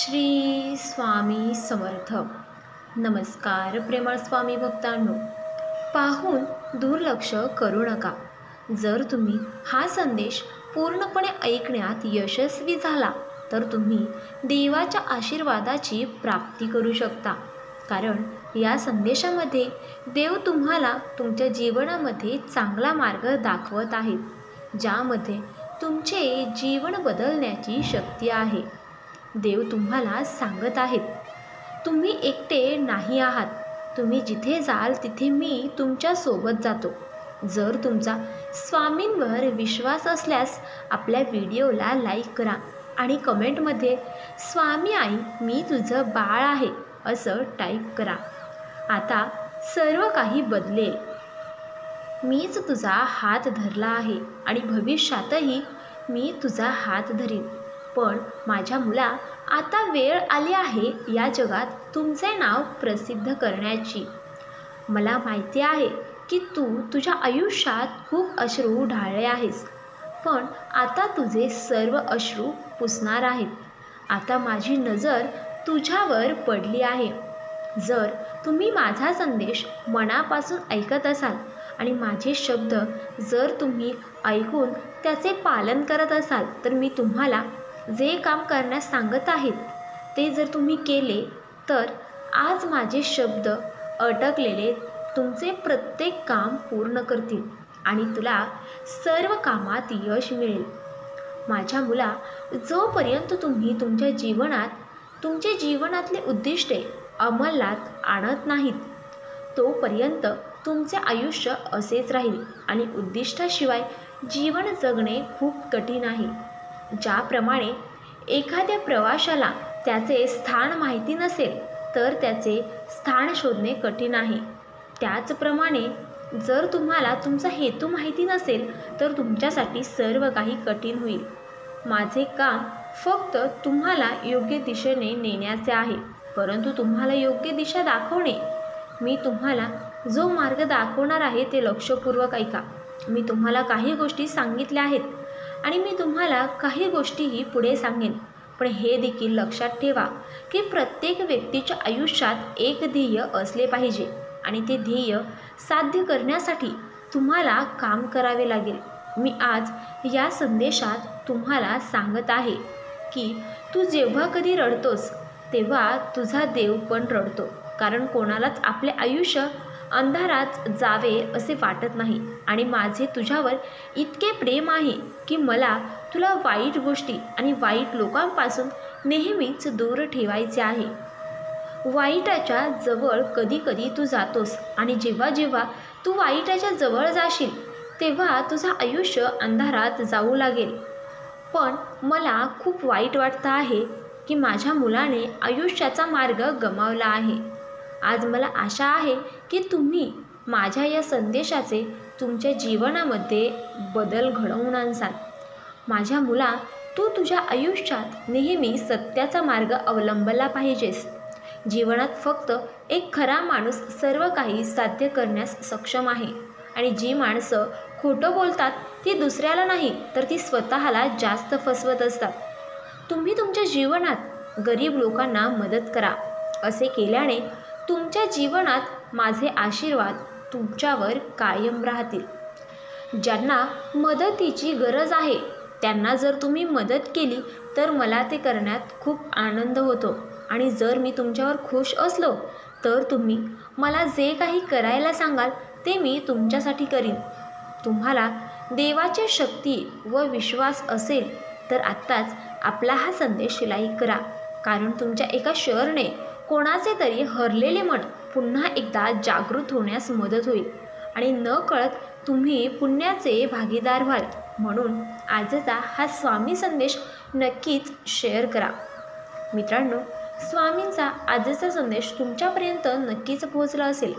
श्री स्वामी समर्थ. नमस्कार प्रेमळ स्वामी भक्तांनो. पाहून दुर्लक्ष करू नका. जर तुम्ही हा संदेश पूर्णपणे ऐकण्यात यशस्वी झाला तर तुम्ही देवाच्या आशीर्वादाची प्राप्ती करू शकता. कारण या संदेशामध्ये देव तुम्हाला तुमच्या जीवनामध्ये चांगला मार्ग दाखवत आहेत ज्यामध्ये तुमचे जीवन बदलण्याची शक्ती आहे. देव तुम्हाला सांगत आहेत. तुम्ही एकटे नाही आहात. तुम्ही जिथे जाल तिथे मी तुमच्यासोबत जातो. जर तुमचा स्वामींवर विश्वास असल्यास आपल्या व्हिडिओला लाईक करा आणि कमेंटमध्ये स्वामी आई मी तुझं बाळ आहे असं टाईप करा. आता सर्व काही बदलेल. मीच तुझा हात धरला आहे आणि भविष्यातही मी तुझा हात धरीन. पण माझ्या मुला आता वेळ आली आहे या जगात तुमचे नाव प्रसिद्ध करण्याची. मला माहिती आहे की तू तुझ्या आयुष्यात खूप अश्रू ढाळले आहेस पण आता तुझे सर्व अश्रू पुसणार आहेत. आता माझी नजर तुझ्यावर पडली आहे. जर तुम्ही माझा संदेश मनापासून ऐकत असाल आणि माझे शब्द जर तुम्ही ऐकून त्याचे पालन करत असाल तर मी तुम्हाला जे काम करण्यास सांगत आहेत ते जर तुम्ही केले तर आज माझे शब्द अटकलेले तुमचे प्रत्येक काम पूर्ण करतील आणि तुला सर्व कामात यश मिळेल. माझ्या मुला जोपर्यंत तुम्ही तुमच्या जीवनात तुमचे जीवनातले उद्दिष्टे अंमलात आणत नाहीत तोपर्यंत तुमचे आयुष्य असेच राहील आणि उद्दिष्टाशिवाय जीवन जगणे खूप कठीण आहे. ज्याप्रमाणे एखाद्या प्रवाशाला त्याचे स्थान माहिती नसेल तर त्याचे स्थान शोधणे कठीण आहे. त्याचप्रमाणे जर तुम्हाला तुमचा हेतू माहिती नसेल तर तुमच्यासाठी सर्व काही कठीण होईल. माझे काम फक्त तुम्हाला योग्य दिशेने नेण्याचे आहे परंतु तुम्हाला योग्य दिशा दाखवणे. मी तुम्हाला जो मार्ग दाखवणार आहे ते लक्षपूर्वक ऐका. मी तुम्हाला काही गोष्टी सांगितल्या आहेत आणि मी तुम्हाला काही गोष्टीही पुढे सांगेन. पण हे देखील लक्षात ठेवा की प्रत्येक व्यक्तीच्या आयुष्यात एक ध्येय असले पाहिजे आणि ते ध्येय साध्य करण्यासाठी तुम्हाला काम करावे लागेल. मी आज या संदेशात तुम्हाला सांगत आहे की तू जेव्हा कधी रडतोस तेव्हा तुझा देव पण रडतो. कारण कोणालाच आपले आयुष्य अंधारात जावे असे वाटत नाही. आणि माझे तुझ्यावर इतके प्रेम आहे की मला तुला वाईट गोष्टी आणि वाईट लोकांपासून नेहमीच दूर ठेवायचे आहे. वाईटाच्या जवळ कधीकधी तू जातोस आणि जेव्हा जेव्हा तू वाईटाच्या जवळ जाशील तेव्हा तुझं आयुष्य अंधारात जाऊ लागेल. पण मला खूप वाईट वाटतं आहे की माझ्या मुलाने आयुष्याचा मार्ग गमावला आहे. आज मला आशा आहे की तुम्ही माझ्या या संदेशाचे तुमच्या जीवनामध्ये बदल घडवून आणसाल. माझ्या मुला तू तुझ्या आयुष्यात नेहमी सत्याचा मार्ग अवलंबला पाहिजेस. जीवनात फक्त एक खरा माणूस सर्व काही साध्य करण्यास सक्षम आहे आणि जी माणसं खोटं बोलतात ती दुसऱ्याला नाही तर ती स्वतःला जास्त फसवत असतात. तुम्ही तुमच्या जीवनात गरीब लोकांना मदत करा असे केल्याने तुमच्या जीवनात माझे आशीर्वाद तुमच्यावर कायम राहतील. ज्यांना मदतीची गरज आहे त्यांना जर तुम्ही मदत केली तर मला ते करण्यात खूप आनंद होतो. आणि जर मी तुमच्यावर खुश असलो तर तुम्ही मला जे काही करायला सांगाल ते मी तुमच्यासाठी करीन. तुम्हाला देवाची शक्ती व विश्वास असेल तर आत्ताच आपला हा संदेश लाईक करा. कारण तुमच्या एका शेअरने कोणाचे तरी हरलेले मन पुन्हा एकदा जागृत होण्यास मदत होईल. आणि न कळत तुम्ही पुण्याचे भागीदार व्हाल. म्हणून आजचा हा स्वामी संदेश नक्कीच शेअर करा. मित्रांनो स्वामींचा आजचा संदेश तुमच्यापर्यंत नक्कीच पोहोचला असेल.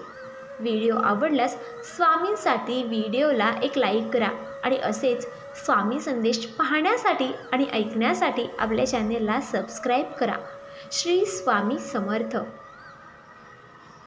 व्हिडिओ आवडल्यास स्वामींसाठी व्हिडिओला एक लाईक करा आणि असेच स्वामी संदेश पाहण्यासाठी आणि ऐकण्यासाठी आपल्या चॅनेलला सबस्क्राईब करा. श्री स्वामी समर्थ.